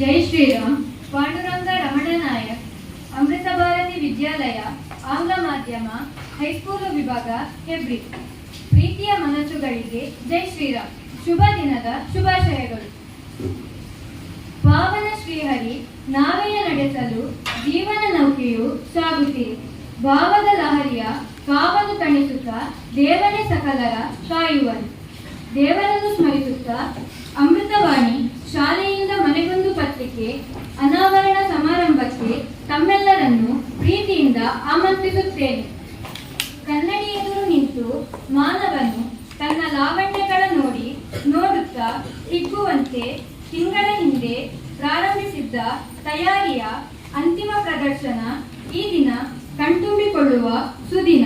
ಜೈ ಶ್ರೀರಾಮ್ ಪಾಂಡುರಂಗ ರಮಣ ನಾಯಕ್ ಅಮೃತ ಭಾರತಿ ವಿದ್ಯಾಲಯ ಆಂಗ್ಲ ಮಾಧ್ಯಮ ಹೈಸ್ಕೂಲು ವಿಭಾಗ ಹೆಬ್ರಿ ಪ್ರೀತಿಯ ಮನಸ್ಸುಗಳಿಗೆ ಜೈ ಶ್ರೀರಾಮ್ ಶುಭ ದಿನದ ಶುಭಾಶಯಗಳು. ಪಾವನ ಶ್ರೀಹರಿ ನಾವೆಯ ನಡೆಸಲು ಜೀವನ ನೌಕೆಯು ಸಾಗುತ್ತಿದೆ. ಭಾವದ ಲಹರಿಯ ಕಾವಲು ತಣಿಸುತ್ತಾ ದೇವನೇ ಸಕಲರ ಕಾಯುವನು. ದೇವರನ್ನು ಸ್ಮರಿಸುತ್ತಾ ಅಮೃತವಾಣಿ ಶಾಲೆಯಿಂದ ಮನೆಗೊಂದು ಪತ್ರಿಕೆ, ಅನಾವರಣ ಸಮಾರಂಭಕ್ಕೆ ತಮ್ಮೆಲ್ಲರನ್ನು ಪ್ರೀತಿಯಿಂದ ಆಮಂತ್ರಿಸುತ್ತೇನೆ. ಕನ್ನಡಿ ನಿಂತು ಮಾನವನು ತನ್ನ ಲಾವಣ್ಯಗಳ ನೋಡಿ ನೋಡುತ್ತಾ ಹಿಗ್ಗುವಂತೆ ತಿಂಗಳ ಹಿಂದೆ ಪ್ರಾರಂಭಿಸಿದ್ದ ತಯಾರಿಯ ಅಂತಿಮ ಪ್ರದರ್ಶನ ಈ ದಿನ ಕಣ್ತುಂಬಿಕೊಳ್ಳುವ ಸುದಿನ.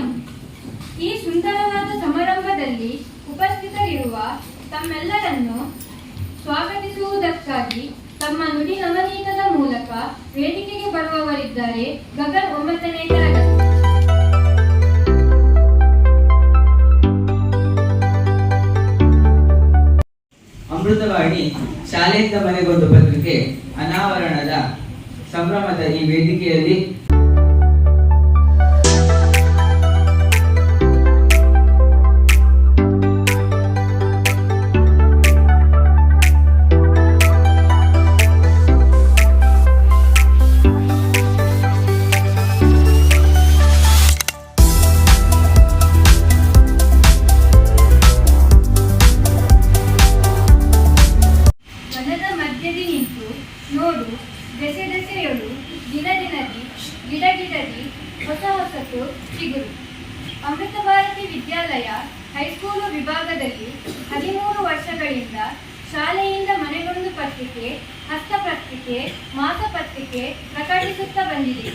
ಈ ಸುಂದರವಾದ ಸಮಾರಂಭದಲ್ಲಿ ಉಪಸ್ಥಿತರಿರುವ ತಮ್ಮೆಲ್ಲರನ್ನು ಸ್ವಾಗತಿಸುವುದಕ್ಕಾಗಿ ತಮ್ಮ ನುಡಿ ನವನೀತದ ಮೂಲಕ ವೇದಿಕೆಗೆ ಬರುವವರಿದ್ದಾರೆ ಗಗನ್ ಒಂಬತ್ತನೇ ತರಗತಿ ಅಮೃತವಾಣಿ ಶಾಲೆಯಿಂದ ಮನೆಗೊಂದು ಪತ್ರಿಕೆ ಅನಾವರಣದ ಸಂಭ್ರಮದ ಈ ವೇದಿಕೆಯಲ್ಲಿ ಚಿಗುರು ಅಮೃತ ಭಾರತಿ ವಿದ್ಯಾಲಯ ಹೈಸ್ಕೂಲು ವಿಭಾಗದಲ್ಲಿ ಹದಿಮೂರು ವರ್ಷಗಳಿಂದ ಶಾಲೆಯಿಂದ ಮನೆಗೊಂದು ಪತ್ರಿಕೆ, ಹಸ್ತಪತ್ರಿಕೆ, ಮಾಸಪತ್ರಿಕೆ ಪ್ರಕಟಿಸುತ್ತಾ ಬಂದಿದೆ.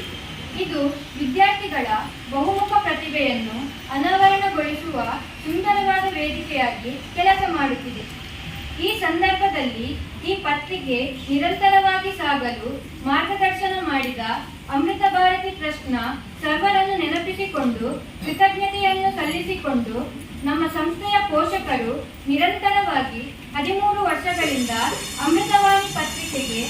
ಇದು ವಿದ್ಯಾರ್ಥಿಗಳ ಬಹುಮುಖ ಪ್ರತಿಭೆಯನ್ನು ಅನಾವರಣಗೊಳಿಸುವ ಸುಂದರವಾದ ವೇದಿಕೆಯಾಗಿ ಕೆಲಸ ಮಾಡುತ್ತಿದೆ. ಈ ಸಂದರ್ಭದಲ್ಲಿ ಈ ಪತ್ರಿಕೆ ನಿರಂತರವಾಗಿ ಸಾಗಲು ಮಾರ್ಗದರ್ಶನ ಮಾಡಿದ ಅಮೃತ ಭಾರತಿ ಟ್ರಸ್ಟ್ನ ಸರ್ವರನ್ನು ನೆನಪಿಸಿಕೊಂಡು ಕೃತಜ್ಞತೆಯನ್ನು ಸಲ್ಲಿಸಿಕೊಂಡು ನಮ್ಮ ಸಂಸ್ಥೆಯ ಪೋಷಕರು ನಿರಂತರವಾಗಿ ಹದಿಮೂರು ವರ್ಷಗಳಿಂದ ಅಮೃತವಾಣಿ ಪತ್ರಿಕೆಗೆ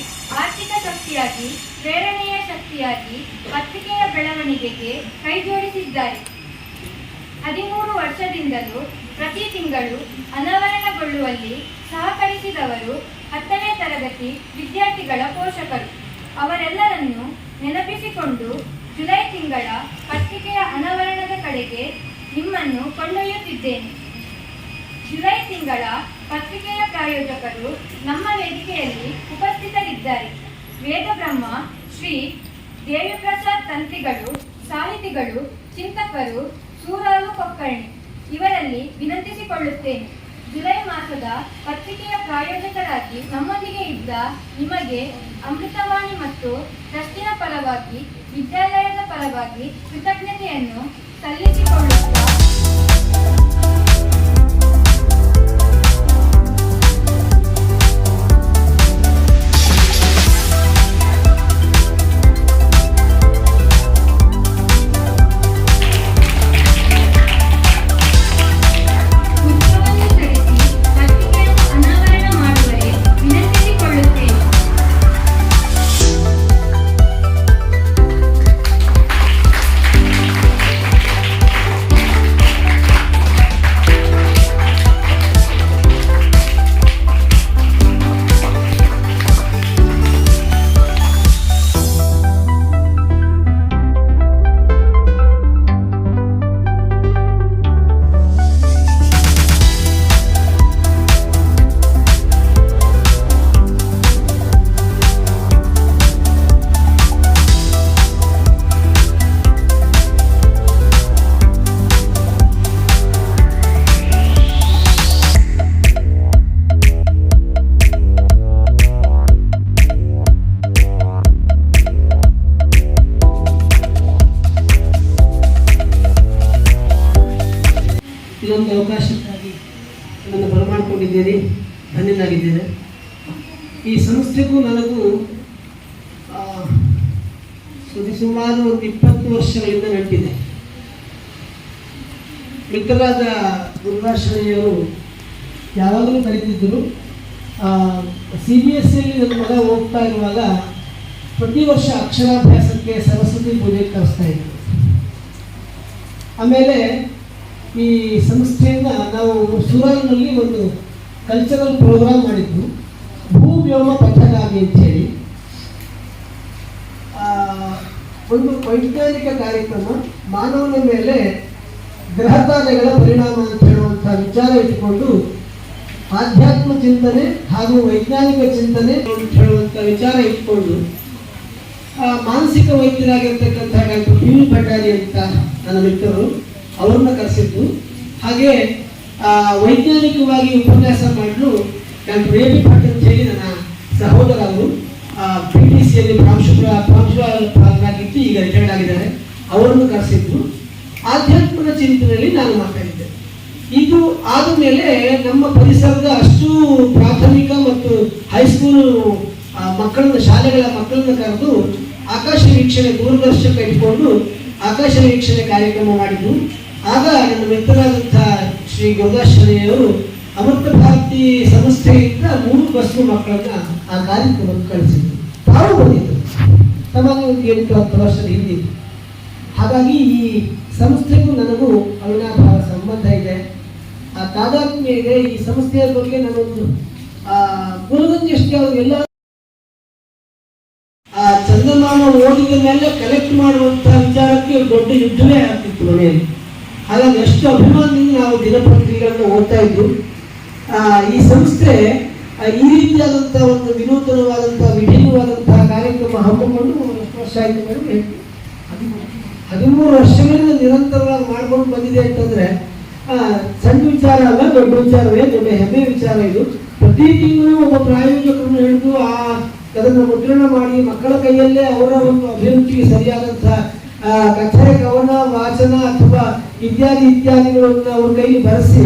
ಆರ್ಥಿಕ ಶಕ್ತಿಯಾಗಿ, ಪ್ರೇರಣೆಯ ಶಕ್ತಿಯಾಗಿ, ಪತ್ರಿಕೆಯ ಬೆಳವಣಿಗೆಗೆ ಕೈಜೋಡಿಸಿದ್ದಾರೆ. ಹದಿಮೂರು ವರ್ಷದಿಂದಲೂ ಪ್ರತಿ ತಿಂಗಳು ಅನಾವರಣಗೊಳ್ಳುವಲ್ಲಿ ಸಹಕರಿಸಿದವರು ಹತ್ತನೇ ತರಗತಿ ವಿದ್ಯಾರ್ಥಿಗಳ ಪೋಷಕರು. ಅವರೆಲ್ಲರನ್ನು ನೆನಪಿಸಿಕೊಂಡು ಜುಲೈ ತಿಂಗಳ ಪತ್ರಿಕೆಯ ಅನಾವರಣದ ಕಡೆಗೆ ನಿಮ್ಮನ್ನು ಕೊಂಡೊಯ್ಯುತ್ತಿದ್ದೇನೆ. ಜುಲೈ ತಿಂಗಳ ಪತ್ರಿಕೆಯ ಪ್ರಾಯೋಜಕರು ನಮ್ಮ ವೇದಿಕೆಯಲ್ಲಿ ಉಪಸ್ಥಿತರಿದ್ದಾರೆ. ವೇದಬ್ರಹ್ಮ ಶ್ರೀ ದೇವಿಪ್ರಸಾದ್ ತಂತ್ರಿಗಳು ಸಾಹಿತಿಗಳು, ಚಿಂತಕರು ಸೂರಾಲು ಕೊಕ್ಕರ್ಣಿ, ಇವರಲ್ಲಿ ವಿನಂತಿಸಿಕೊಳ್ಳುತ್ತೇನೆ. ಜುಲೈ ಮಾಸದ ಪತ್ರಿಕೆಯ ಪ್ರಾಯೋಜಕರಾಗಿ ನಮ್ಮೊಂದಿಗೆ ಇದ್ದ ನಿಮಗೆ ಅಮೃತವಾಣಿ ಮತ್ತು ಪರವಾಗಿ ವಿದ್ಯಾಲಯದ ಪರವಾಗಿ ಕೃತಜ್ಞತೆಯನ್ನು ಸಲ್ಲಿಸಿಕೊಳ್ಳುತ್ತಾ ಈ ಸಂಸ್ಥೆಗೂ ನನಗೂ ಆ, ಸರಿಸುಮಾರು ಒಂದು ಇಪ್ಪತ್ತು ವರ್ಷಗಳಿಂದ ನಂಟಿದೆ ಮಿತ್ರರಾದ ದುರ್ಗಾಶ್ರಯ್ಯವರು ಯಾವಾಗಲೂ ಕರೀತಿದ್ದರು ಸಿ ಬಿ ಎಸ್ ಸಿಯಲ್ಲಿ ನನ್ನ ಮಗ ಹೋಗ್ತಾ ಇರುವಾಗ ಪ್ರತಿ ವರ್ಷ ಅಕ್ಷರಾಭ್ಯಾಸಕ್ಕೆ ಸರಸ್ವತಿ ಪೂಜೆ ಕರೆಸ್ತಾ ಇದ್ದರು. ಆಮೇಲೆ ಈ ಸಂಸ್ಥೆಯಿಂದ ನಾವು ಸೂರಲ್ನಲ್ಲಿ ಒಂದು ಕಲ್ಚರಲ್ ಪ್ರೋಗ್ರಾಮ್ ಮಾಡಿದ್ದು ಭೂ ವ್ಯೋಮ ಪಥನಾಗಿ ಅಂತೇಳಿ. ಒಂದು ವೈಜ್ಞಾನಿಕ ಕಾರ್ಯಕ್ರಮ ಮಾನವನ ಮೇಲೆ ಗ್ರಹತಾರೆಗಳ ಪರಿಣಾಮ ಅಂತ ಹೇಳುವಂತಹ ವಿಚಾರ ಇಟ್ಟುಕೊಂಡು ಆಧ್ಯಾತ್ಮ ಚಿಂತನೆ ಹಾಗೂ ವೈಜ್ಞಾನಿಕ ಚಿಂತನೆ ಅಂತ ಹೇಳುವಂಥ ವಿಚಾರ ಇಟ್ಕೊಂಡು ಮಾನಸಿಕ ವೈದ್ಯರಾಗಿರ್ತಕ್ಕಂಥ ಡಾಕ್ಟರ್ ಪಿ ವಿ ಭಟ್ಟಾರಿ ಅಂತ ನನ್ನ ಮಿತ್ರರು, ಅವ್ರನ್ನ ಕರೆಸಿದ್ದು. ಹಾಗೆ ವೈಜ್ಞಾನಿಕವಾಗಿ ಉಪನ್ಯಾಸ ಮಾಡಲು ಡಾಕ್ಟರ್ ಎ ಬಿ ಭಟ್ ಅಂತ ಹೇಳಿ ನನ್ನ ಸಹೋದರ ಅವರು ಪಿ ಟಿ ಸಿಯಲ್ಲಿ ಪ್ರಾಂಶುಪಾಲ ಪ್ರಾಂಶುಪಾಲರಾಗಿದ್ದು ಈಗ ರಿಟೈರ್ಡ್ ಆಗಿದ್ದಾರೆ. ಅವರನ್ನು ಕರೆಸಿದ್ರು. ಆಧ್ಯಾತ್ಮದ ಚಿಂತನೆಯಲ್ಲಿ ನಾನು ಮಾತಾಡಿದ್ದೆ ಇದು ಆದ ಮೇಲೆ ನಮ್ಮ ಪರಿಸರದ ಅಷ್ಟು ಪ್ರಾಥಮಿಕ ಮತ್ತು ಹೈಸ್ಕೂಲ್ ಮಕ್ಕಳನ್ನ, ಶಾಲೆಗಳ ಮಕ್ಕಳನ್ನ ಕರೆದು ಆಕಾಶ ವೀಕ್ಷಣೆ, ದೂರದರ್ಶಕ ಇಟ್ಕೊಂಡು ಆಕಾಶ ವೀಕ್ಷಣೆ ಕಾರ್ಯಕ್ರಮ ಮಾಡಿದ್ರು. ಆಗ ನನ್ನ ಮಿತ್ರರಾದಂಥ ಶ್ರೀ ಗುರುದಾಶ್ರಯಿಯವರು ಅಮೃತ ಭಾರತಿ ಸಂಸ್ಥೆಯಿಂದ ಮೂರು ಬಸ್ಸು ಮಕ್ಕಳನ್ನ ಆ ಕಾರ್ಯಕ್ರಮಕ್ಕೆ ಕಳಿಸಿದ್ರು. ತಾವು ಬಂದಿದ್ದರು ತಮಗೆ ಒಂದು ಎಂಟು ಹತ್ತು ವರ್ಷದ ಹಿಂದೆ. ಹಾಗಾಗಿ ಈ ಸಂಸ್ಥೆಗೂ ನನಗೂ ಅವಿನಾಭಾವ ಸಂಬಂಧ ಇದೆ. ಆ ತಾದಾತ್ಮ್ಯ ಇದೆ. ಈ ಸಂಸ್ಥೆಯ ಬಗ್ಗೆ ನಾನೊಂದು ಆ ಗುರುಗಂಜೆಷ್ಟೇ ಎಲ್ಲ ಆ ಚಂದಮಾನ ಓದಿದ ಮೇಲೆ ಕಲೆಕ್ಟ್ ಮಾಡುವಂತ ವಿಚಾರಕ್ಕೆ ದೊಡ್ಡ ಯುದ್ಧವೇ ಆಗ್ತಿತ್ತು ಮನೆಯಲ್ಲಿ. ಹಾಗಾಗಿ ಎಷ್ಟು ಅಭಿಮಾನದಿಂದ ನಾವು ದಿನಪತ್ರಿಕೆಗಳನ್ನು ಓದ್ತಾ ಇದ್ದು ಆ, ಈ ಸಂಸ್ಥೆ ಈ ರೀತಿಯಾದಂತಹ ಒಂದು ವಿನೂತನವಾದಂತಹ ವಿಭಿನ್ನವಾದಂತಹ ಕಾರ್ಯಕ್ರಮ ಹಮ್ಮಿಕೊಂಡು ವರ್ಷ ಆಯ್ತು ಮೇಡಮ್? ಹದಿಮೂರು ವರ್ಷಗಳಿಂದ ನಿರಂತರವಾಗಿ ಮಾಡ್ಕೊಂಡು ಬಂದಿದೆ ಅಂತಂದ್ರೆ ಸಣ್ಣ ವಿಚಾರ ಅಲ್ಲ, ದೊಡ್ಡ ವಿಚಾರವೇ, ದೊಡ್ಡ ಹೆಮ್ಮೆ ವಿಚಾರ ಇದು ಪ್ರತಿ ತಿಂಗಳು ಒಬ್ಬ ಪ್ರಾಯೋಜಕರನ್ನು ಹಿಡಿದು ಆ ಅದನ್ನು ಮುದ್ರಣ ಮಾಡಿ ಮಕ್ಕಳ ಕೈಯಲ್ಲೇ ಅವರ ಒಂದು ಅಭಿರುಚಿಗೆ ಸರಿಯಾದಂತಹ ಕಚೇರಿ, ಕವನ, ವಾಚನ ಅಥವಾ ಇತ್ಯಾದಿ ಇತ್ಯಾದಿಗಳನ್ನು ಅವ್ರ ಕೈಲಿ ಬರೆಸಿ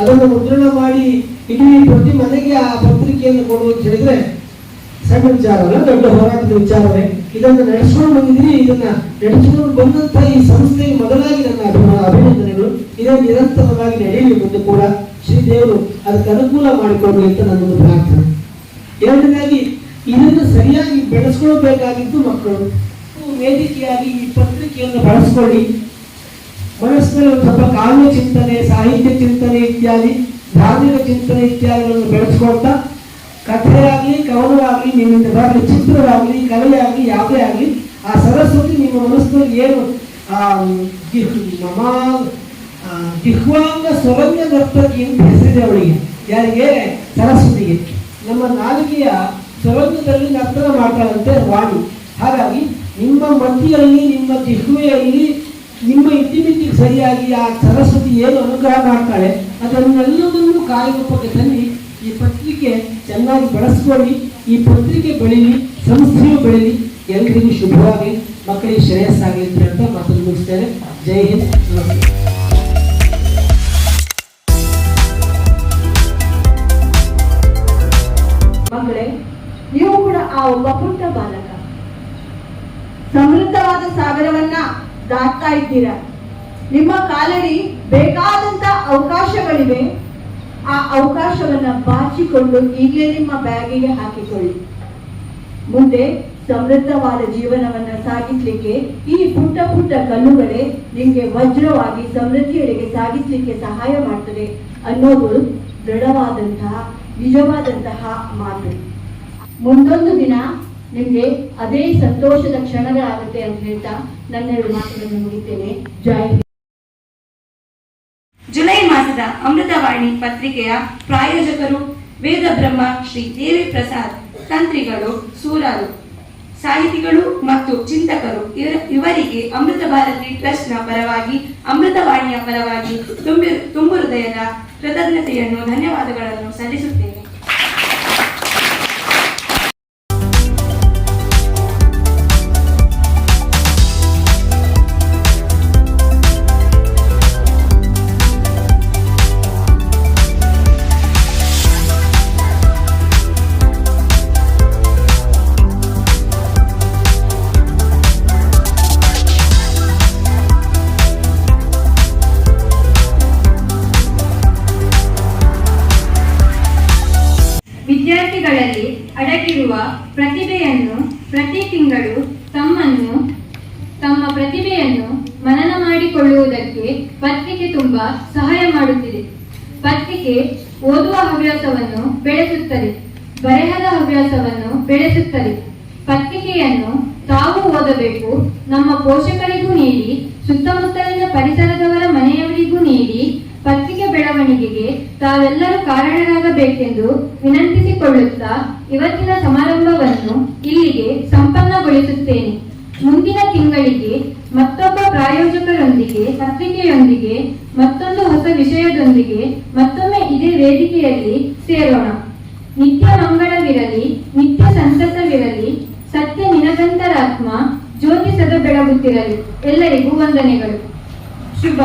ಅದನ್ನು ಮುದ್ರಣ ಮಾಡಿ ಇಡೀ ಪ್ರತಿ ಮನೆಗೆ ಆ ಪತ್ರಿಕೆಯನ್ನು ಕೊಡು ಅಂತ ಹೇಳಿದ್ರೆ, ಸಣ್ಣ ವಿಚಾರ ಅಲ್ಲ ದೊಡ್ಡ ಹೋರಾಟದ ವಿಚಾರವೇ. ಇದನ್ನು ನಡೆಸ್ಕೊಂಡು ಬಂದಿದ್ರಿ ಇದನ್ನ ನಡೆಸಿಕೊಂಡು ಬಂದಂತ ಈ ಸಂಸ್ಥೆಗೆ ಮೊದಲಾಗಿ ನನ್ನ ಅಭಿಮಾನ ಅಭಿನಂದನೆಗಳು. ಇದೇ ನಿರಂತರವಾಗಿ ನಡೆಯಲಿ ಮುಂದೆ ಕೂಡ ಶ್ರೀದೇವರು ಅದಕ್ಕೆ ಅನುಕೂಲ ಮಾಡಿಕೊಡ್ಲಿ ಅಂತ ನನ್ನೊಂದು ಪ್ರಾರ್ಥನೆ. ಎರಡನೇದಾಗಿ, ಇದನ್ನು ಸರಿಯಾಗಿ ಬೆಳೆಸ್ಕೊಳ್ಬೇಕಾಗಿದ್ದು ಮಕ್ಕಳು. ವೇದಿಕೆಯಾಗಿ ಈ ಪತ್ರಿಕೆಯನ್ನು ಬಳಸ್ಕೊಳ್ಳಿ. ಮನಸ್ಸಿನಲ್ಲಿ ಒಂದು ಸ್ವಲ್ಪ ಕಾವ್ಯ ಚಿಂತನೆ, ಸಾಹಿತ್ಯ ಚಿಂತನೆ ಇತ್ಯಾದಿ, ಧಾರ್ಮಿಕ ಚಿಂತನೆ ಇತ್ಯಾದಿಗಳನ್ನು ಬೆಳೆಸ್ಕೊಳ್ತಾ, ಕಥೆಯಾಗಲಿ, ಕವನವಾಗಲಿ, ನಿಮ್ಮಿಂದ ಬರಲಿ, ಚಿತ್ರವಾಗಲಿ, ಕಲೆಯಾಗಲಿ, ಯಾವುದೇ ಆಗಲಿ, ಆ ಸರಸ್ವತಿ ನಿಮ್ಮ ಮನಸ್ಸಿನಲ್ಲಿ ಏನು ಮಮ ಸ್ವರಂಗ ನರ್ತಕಿ ಅಂತ ಹೆಸರಿದೆ ಅವಳಿಗೆ. ಯಾರಿಗೆ? ಸರಸ್ವತಿಗೆ. ನಮ್ಮ ನಾಲಿಗೆಯ ಸ್ವರಂಗದಲ್ಲಿ ನರ್ತನ ಮಾಡ್ತಾಳಂತೆ ವಾಣಿ. ಹಾಗಾಗಿ ನಿಮ್ಮ ಮತಿಯಲ್ಲಿ ನಿಮ್ಮ ಜಿಹ್ವೆಯಲ್ಲಿ ನಿಮ್ಮ ಇತಿಮಿತಿಗೆ ಸರಿಯಾಗಿ ಆ ಸರಸ್ವತಿ ಏನು ಅನುಗ್ರಹ ಮಾಡ್ತಾಳೆ, ಅದನ್ನೆಲ್ಲದನ್ನು ಕಾರ್ಯರೂಪಕ್ಕೆ ತನ್ನಿ ಈ ಪತ್ರಿಕೆ ಚೆನ್ನಾಗಿ ಬಳಸ್ಕೊಳ್ಳಿ, ಈ ಪತ್ರಿಕೆ ಬೆಳೀಲಿ, ಸಂಸ್ಥೆಯು ಬೆಳೀಲಿ, ಎಲ್ರಿಗೂ ಶುಭವಾಗಿ ಮಕ್ಕಳಿಗೆ ಶ್ರೇಯಸ್ಸಾಗಲಿ ಅಂತ ಹೇಳ್ತಾ ಮಾತನ್ನು ಮುಗಿಸ್ತೇನೆ. ಜೈ ಹಿಂದ್, ನಮಸ್ತೆ. ದಾಟ್ತಾ ಇದ್ದೀರಾ? ನಿಮ್ಮ ಕಾಲಡಿ ಬೇಕಾದಂತ ಅವಕಾಶಗಳಿವೆ. ಆ ಅವಕಾಶವನ್ನ ಬಾಚಿಕೊಂಡು ಈಗಲೇ ನಿಮ್ಮ ಬ್ಯಾಗಿಗೆ ಹಾಕಿಕೊಳ್ಳಿ. ಮುಂದೆ ಸಮೃದ್ಧವಾದ ಜೀವನವನ್ನ ಸಾಗಿಸ್ಲಿಕ್ಕೆ ಈ ಪುಟ್ಟ ಪುಟ್ಟ ಕಲ್ಲುಗಳೇ ನಿಮ್ಗೆ ವಜ್ರವಾಗಿ ಸಮೃದ್ಧಿಯೆಡೆಗೆ ಸಾಗಿಸ್ಲಿಕ್ಕೆ ಸಹಾಯ ಮಾಡ್ತದೆ ಅನ್ನೋದು ದೃಢವಾದಂತಹ, ನಿಜವಾದಂತಹ ಮಾತು. ಮುಂದೊಂದು ದಿನ ನಿಮ್ಗೆ ಅದೇ ಸಂತೋಷದ ಕ್ಷಣಗಳಾಗುತ್ತೆ ಅಂತ ಹೇಳ್ತಾ ನನ್ನೆರಡು ಮಾತುಗಳನ್ನು ಮುಗಿತೇನೆ ಜೈ. ಜುಲೈ ಮಾಸದ ಅಮೃತವಾಣಿ ಪತ್ರಿಕೆಯ ಪ್ರಾಯೋಜಕರು ವೇದ ಬ್ರಹ್ಮ ಶ್ರೀ ದೇವಿ ಪ್ರಸಾದ್, ತಂತ್ರಿಗಳು, ಸೂರರು, ಸಾಹಿತಿಗಳು ಮತ್ತು ಚಿಂತಕರು ಇವರ- ಇವರಿಗೆ ಅಮೃತ ಭಾರತಿ ಟ್ರಸ್ಟ್ನ ಪರವಾಗಿ ಅಮೃತವಾಣಿಯ ಪರವಾಗಿ ತುಂಬಿ, ತುಂಬು ಹೃದಯದ ಕೃತಜ್ಞತೆಯನ್ನು, ಧನ್ಯವಾದಗಳನ್ನು ಸಲ್ಲಿಸುತ್ತೇನೆ ಪತ್ರಿಕೆ ತುಂಬಾ ಸಹಾಯ ಮಾಡುತ್ತಿದೆ. ಪತ್ರಿಕೆ ಓದುವ ಹವ್ಯಾಸವನ್ನು ಬೆಳೆಸುತ್ತದೆ. ಬರೆಹದ ಹವ್ಯಾಸವನ್ನು ಬೆಳೆಸುತ್ತದೆ. ಪತ್ರಿಕೆಯನ್ನು ತಾವು ಓದಬೇಕು, ನಮ್ಮ ಪೋಷಕರಿಗೂ ನೀಡಿ, ಸುತ್ತಮುತ್ತಲಿನ ಪರಿಸರದವರ ಮನೆಯವರಿಗೂ ನೀಡಿ, ಪತ್ರಿಕೆ ಬೆಳವಣಿಗೆಗೆ ತಾವೆಲ್ಲರೂ ಕಾರಣರಾಗಬೇಕೆಂದು ವಿನಂತಿಸಿಕೊಳ್ಳುತ್ತಾ ಇವತ್ತಿನ ಸಮಾರಂಭವನ್ನು ಇಲ್ಲಿಗೆ ಸಂಪನ್ನಗೊಳಿಸುತ್ತೇನೆ. ಮುಂದಿನ ತಿಂಗಳಿಗೆ ಮತ್ತೊಬ್ಬ ಪ್ರಾಯೋಜಕರೊಂದಿಗೆ, ಪತ್ರಿಕೆಯೊಂದಿಗೆ, ಮತ್ತೊಂದು ಹೊಸ ವಿಷಯದೊಂದಿಗೆ ಮತ್ತೊಮ್ಮೆ ಇದೇ ವೇದಿಕೆಯಲ್ಲಿ ಸೇರೋಣ. ನಿತ್ಯ ಮಂಗಳವಿರಲಿ, ನಿತ್ಯ ಸಂತಸವಿರಲಿ, ಸತ್ಯ ನಿನಗಂತರಾತ್ಮ ಜ್ಯೋತಿ ಸದ ಬೆಳಗುತ್ತಿರಲಿ. ಎಲ್ಲರಿಗೂ ವಂದನೆಗಳು. ಶುಭ.